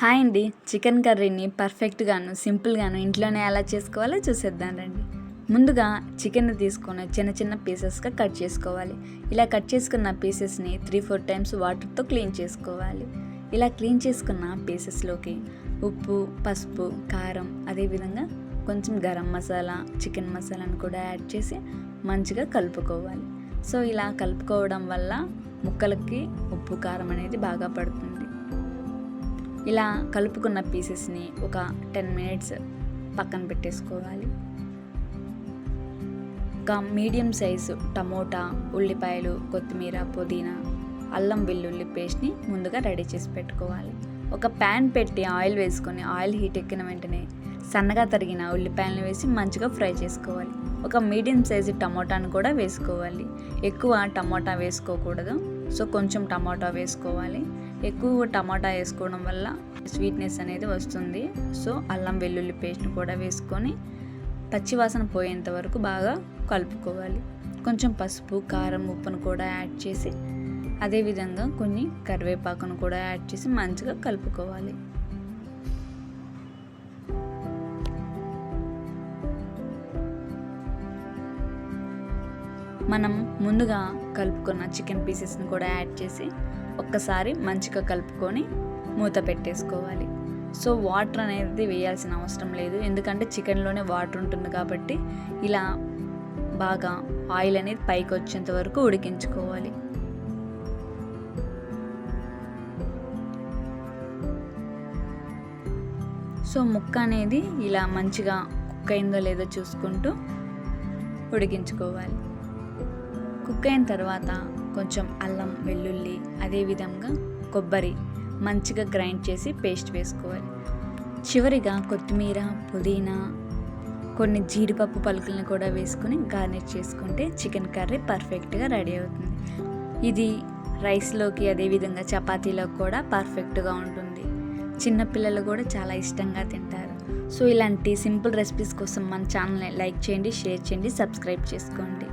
Hi అండి. Chicken కర్రీని పర్ఫెక్ట్గాను సింపుల్గాను ఇంట్లోనే ఎలా చేసుకోవాలో చూసేద్దాం రండి. ముందుగా చికెన్ తీసుకొని చిన్న చిన్న పీసెస్గా కట్ చేసుకోవాలి. ఇలా కట్ చేసుకున్న పీసెస్ని త్రీ ఫోర్ టైమ్స్ వాటర్తో క్లీన్ చేసుకోవాలి. ఇలా క్లీన్ చేసుకున్న పీసెస్లోకి ఉప్పు పసుపు కారం అదేవిధంగా కొంచెం గరం మసాలా చికెన్ మసాలాను కూడా యాడ్ చేసి మంచిగా కలుపుకోవాలి. సో ఇలా కలుపుకోవడం వల్ల ముక్కలకి ఉప్పు కారం అనేది బాగా పడుతుంది. ఇలా కలుపుకున్న పీసెస్ని ఒక టెన్ మినిట్స్ పక్కన పెట్టేసుకోవాలి. ఒక మీడియం సైజు టమోటా ఉల్లిపాయలు కొత్తిమీర పుదీనా అల్లం వెల్లుల్లి పేస్ట్ని ముందుగా రెడీ చేసి పెట్టుకోవాలి. ఒక ప్యాన్ పెట్టి ఆయిల్ వేసుకొని ఆయిల్ హీట్ ఎక్కిన వెంటనే సన్నగా తరిగిన ఉల్లిపాయలను వేసి మంచిగా ఫ్రై చేసుకోవాలి. ఒక మీడియం సైజు టమోటాను కూడా వేసుకోవాలి. ఎక్కువ టమోటా వేసుకోకూడదు. సో కొంచెం టమాటా వేసుకోవాలి. ఎక్కువ టమాటా వేసుకోవడం వల్ల స్వీట్నెస్ అనేది వస్తుంది. సో అల్లం వెల్లుల్లి పేస్ట్ని కూడా వేసుకొని పచ్చివాసన పోయేంత వరకు బాగా కలుపుకోవాలి. కొంచెం పసుపు కారం ఉప్పును కూడా యాడ్ చేసి అదేవిధంగా కొన్ని కరివేపాకును కూడా యాడ్ చేసి మంచిగా కలుపుకోవాలి. మనం ముందుగా కలుపుకున్న చికెన్ పీసెస్ని కూడా యాడ్ చేసి ఒక్కసారి మంచిగా కలుపుకొని మూత పెట్టేసుకోవాలి. సో వాటర్ అనేది వేయాల్సిన అవసరం లేదు. ఎందుకంటే చికెన్లోనే వాటర్ ఉంటుంది కాబట్టి ఇలా బాగా ఆయిల్ అనేది పైకి వచ్చేంత వరకు ఉడికించుకోవాలి. సో ముక్క అనేది ఇలా మంచిగా కుక్ అయిందో లేదో చూసుకుంటూ ఉడికించుకోవాలి. కుక్ అయిన తర్వాత కొంచెం అల్లం వెల్లుల్లి అదేవిధంగా కొబ్బరి మంచిగా గ్రైండ్ చేసి పేస్ట్ వేసుకోవాలి. చివరిగా కొత్తిమీర పుదీనా కొన్ని జీడిపప్పు పలుకులను కూడా వేసుకొని గార్నిష్ చేసుకుంటే చికెన్ కర్రీ పర్ఫెక్ట్గా రెడీ అవుతుంది. ఇది రైస్లోకి అదేవిధంగా చపాతీలోకి కూడా పర్ఫెక్ట్గా ఉంటుంది. చిన్నపిల్లలు కూడా చాలా ఇష్టంగా తింటారు. సో ఇలాంటి సింపుల్ రెసిపీస్ కోసం మన ఛానల్ని లైక్ చేయండి షేర్ చేయండి సబ్స్క్రైబ్ చేసుకోండి.